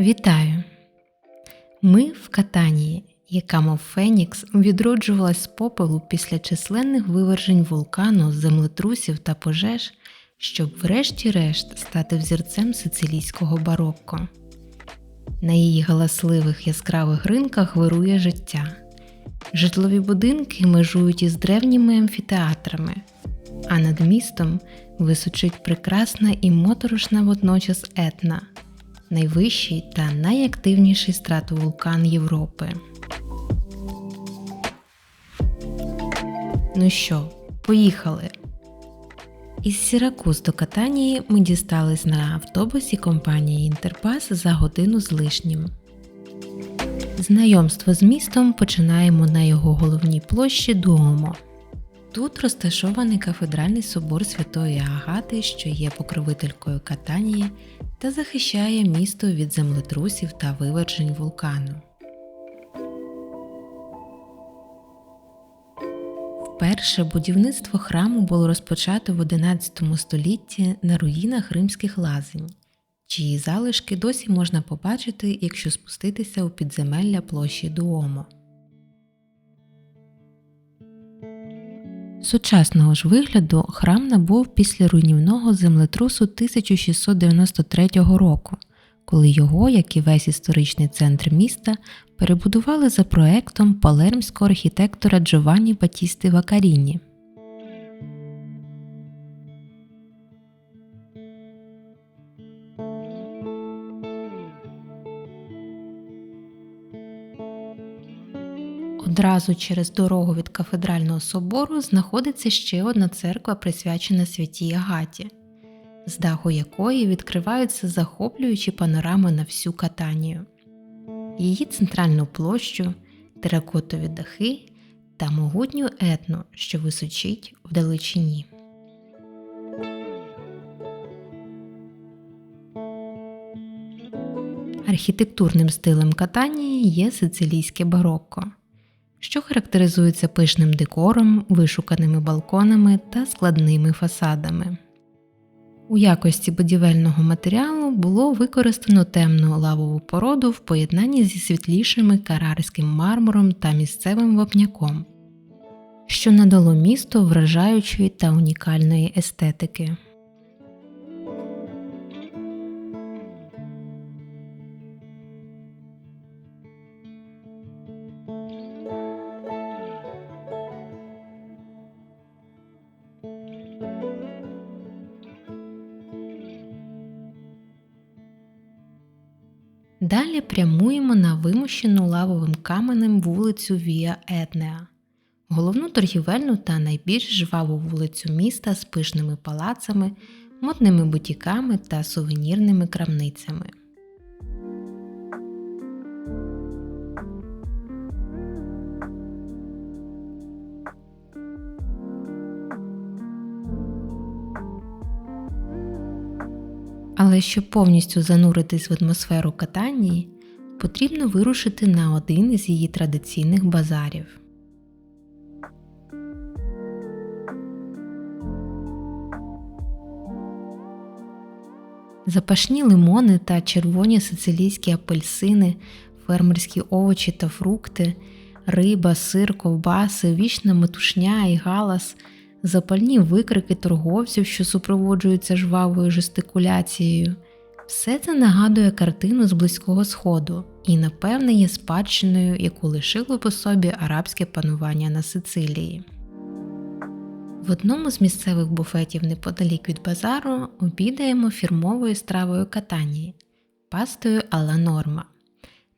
Вітаю! Ми в Катанії, яка, мов Фенікс, відроджувалась з попелу після численних вивержень вулкану, землетрусів та пожеж, щоб врешті-решт стати взірцем сицилійського барокко. На її галасливих яскравих ринках вирує життя. Житлові будинки межують із древніми амфітеатрами, а над містом височить прекрасна і моторошна водночас етна, найвищий та найактивніший стратовулкан Європи. Ну що, поїхали? Із Сіракуз до Катанії ми дістались на автобусі компанії Інтерпас за годину з лишнім. Знайомство з містом починаємо на його головній площі Дуомо. Тут розташований кафедральний собор Святої Агати, що є покровителькою Катанії та захищає місто від землетрусів та вивержень вулкану. Вперше будівництво храму було розпочато в XI столітті на руїнах римських лазень, чиї залишки досі можна побачити, якщо спуститися у підземелля площі Дуомо. Сучасного ж вигляду храм набув після руйнівного землетрусу 1693 року, коли його, як і весь історичний центр міста, перебудували за проектом палермського архітектора Джованні Батісти Вакаріні. Одразу через дорогу від кафедрального собору знаходиться ще одна церква, присвячена святій Агаті, з даху якої відкриваються захоплюючі панорами на всю Катанію, її центральну площу, теракотові дахи та могутню етну, що височить вдалечині. Архітектурним стилем Катанії є сицилійське барокко що характеризується пишним декором, вишуканими балконами та складними фасадами. У якості будівельного матеріалу було використано темну лавову породу в поєднанні зі світлішими карарським мармуром та місцевим вапняком, що надало місту вражаючої та унікальної естетики. Далі прямуємо на вимощену лавовим каменем вулицю Віа Етнеа, головну торгівельну та найбільш жваву вулицю міста з пишними палацами, модними бутіками та сувенірними крамницями. Але щоб повністю зануритись в атмосферу Катанії, потрібно вирушити на один із її традиційних базарів. Запашні лимони та червоні сицилійські апельсини, фермерські овочі та фрукти, риба, сир, ковбаси, вічна метушня і галас запальні викрики торговців, що супроводжуються жвавою жестикуляцією. Все це нагадує картину з Близького Сходу і, напевне, є спадщиною, яку лишило по собі арабське панування на Сицилії. В одному з місцевих буфетів неподалік від базару обідаємо фірмовою стравою катанії пастою Алла Норма,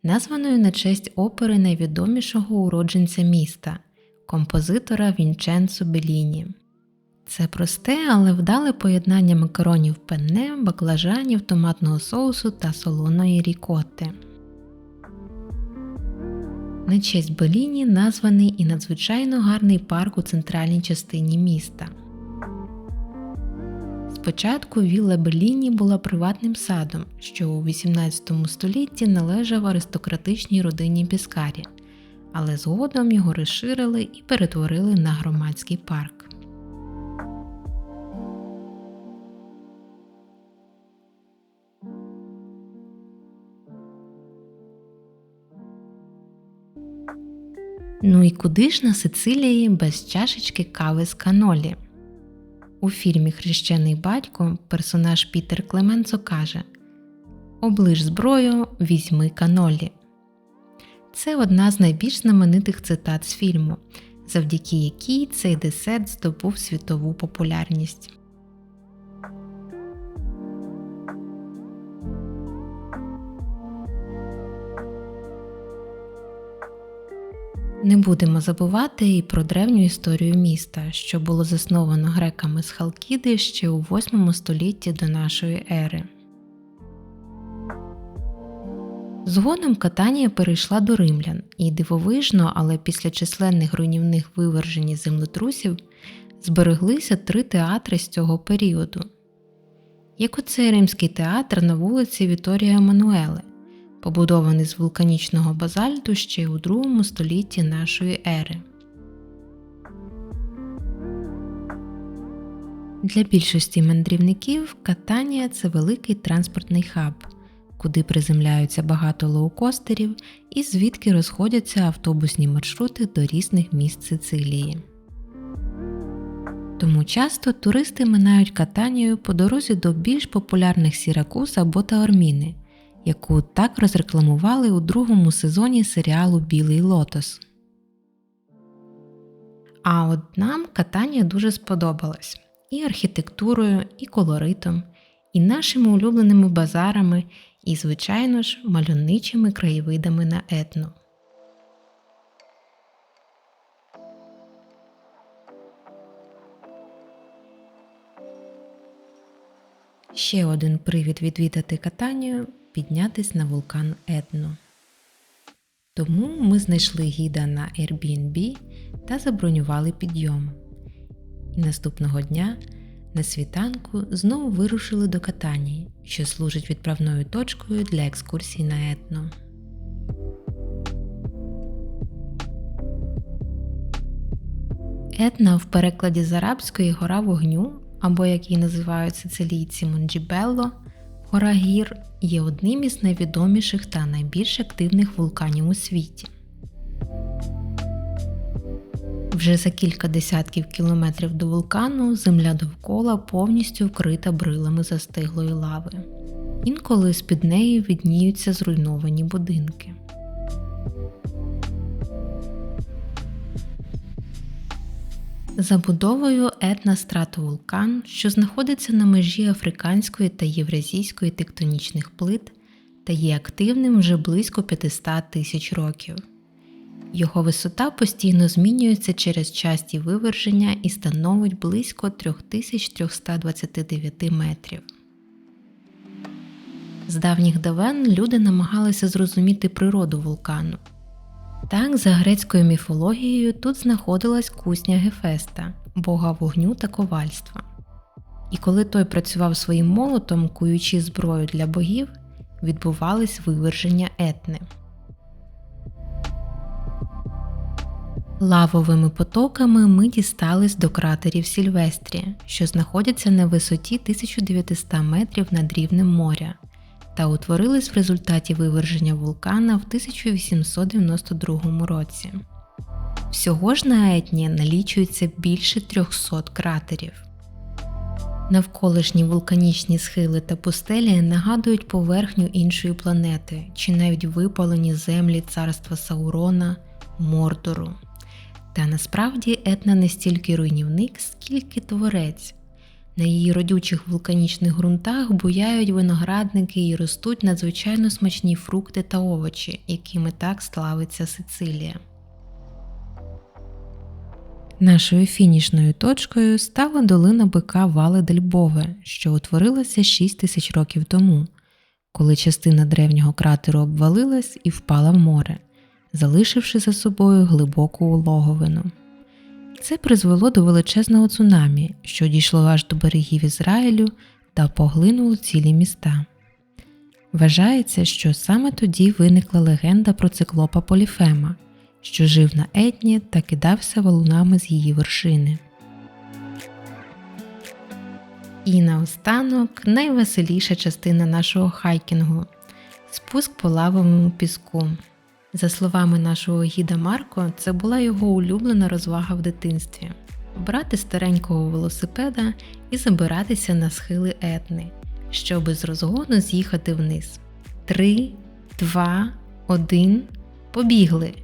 названою на честь опери найвідомішого уродженця міста композитора Вінченцо Беліні. Це просте, але вдале поєднання макаронів пенне, баклажанів, томатного соусу та солоної рікотти. На честь Беліні названий і надзвичайно гарний парк у центральній частині міста. Спочатку Вілла Беліні була приватним садом, що у XVIII столітті належав аристократичній родині Біскарі але згодом його розширили і перетворили на громадський парк. Ну і куди ж на Сицилії без чашечки кави з канолі? У фільмі Хрещений батько персонаж Пітер Клеменцо каже Оближ зброю, візьми канолі. Це одна з найбільш знаменитих цитат з фільму, завдяки якій цей десерт здобув світову популярність. Не будемо забувати і про древню історію міста, що було засновано греками з Халкіди ще у 8 столітті до нашої ери. Згодом Катанія перейшла до римлян, і дивовижно, але після численних руйнівних вивержень і землетрусів збереглися три театри з цього періоду. Як оцей римський театр на вулиці Віторія Еммануеле, побудований з вулканічного базальту ще у другому столітті нашої ери. Для більшості мандрівників Катанія це великий транспортний хаб, куди приземляються багато лоукостерів і звідки розходяться автобусні маршрути до різних місць Сицилії. Тому часто туристи минають Катанію по дорозі до більш популярних Сіракуз або Таорміни, яку так розрекламували у другому сезоні серіалу Білий Лотос. А от нам Катанія дуже сподобалась і архітектурою, і колоритом, і нашими улюбленими базарами, і, звичайно ж, мальовничими краєвидами на етно. Ще один привід відвідати Катанію піднятись на вулкан Етно. Тому ми знайшли гіда на Airbnb та забронювали підйом. І наступного дня на світанку знову вирушили до Катанії, що служить відправною точкою для екскурсій на етно. Етна в перекладі з арабської гора вогню, або як її називають сицилійці Монджібелло, гора гір є одним із найвідоміших та найбільш активних вулканів у світі. Вже за кілька десятків кілометрів до вулкану земля довкола повністю вкрита брилами застиглої лави. Інколи з під неї відніються зруйновані будинки. Забудовою етна стратовулкан, що знаходиться на межі африканської та євразійської тектонічних плит та є активним вже близько 500 тисяч років. Його висота постійно змінюється через часті виверження і становить близько 3329 метрів. З давніх давен люди намагалися зрозуміти природу вулкану. Так, за грецькою міфологією тут знаходилась кусня Гефеста, бога вогню та ковальства. І коли той працював своїм молотом, куючи зброю для богів, відбувались виверження етни. Лавовими потоками ми дістались до кратерів Сільвестрі, що знаходяться на висоті 1900 метрів над рівнем моря, та утворились в результаті виверження вулкана в 1892 році. Всього ж на етні налічується більше 300 кратерів. Навколишні вулканічні схили та пустелі нагадують поверхню іншої планети чи навіть випалені землі царства Саурона, Мордору. Та насправді етна не стільки руйнівник, скільки творець. На її родючих вулканічних ґрунтах буяють виноградники і ростуть надзвичайно смачні фрукти та овочі, якими так славиться Сицилія. Нашою фінішною точкою стала долина бика Вале Дельбове, що утворилася 6 тисяч років тому, коли частина древнього кратеру обвалилась і впала в море, залишивши за собою глибоку улоговину. Це призвело до величезного цунамі, що дійшло аж до берегів Ізраїлю та поглинуло цілі міста. Вважається, що саме тоді виникла легенда про циклопа Поліфема, що жив на етні та кидався валунами з її вершини. І наостанок найвеселіша частина нашого хайкінгу спуск по лавовому піску. За словами нашого гіда Марко, це була його улюблена розвага в дитинстві брати старенького велосипеда і забиратися на схили етни, щоби з розгону з'їхати вниз. Три, два, один, побігли.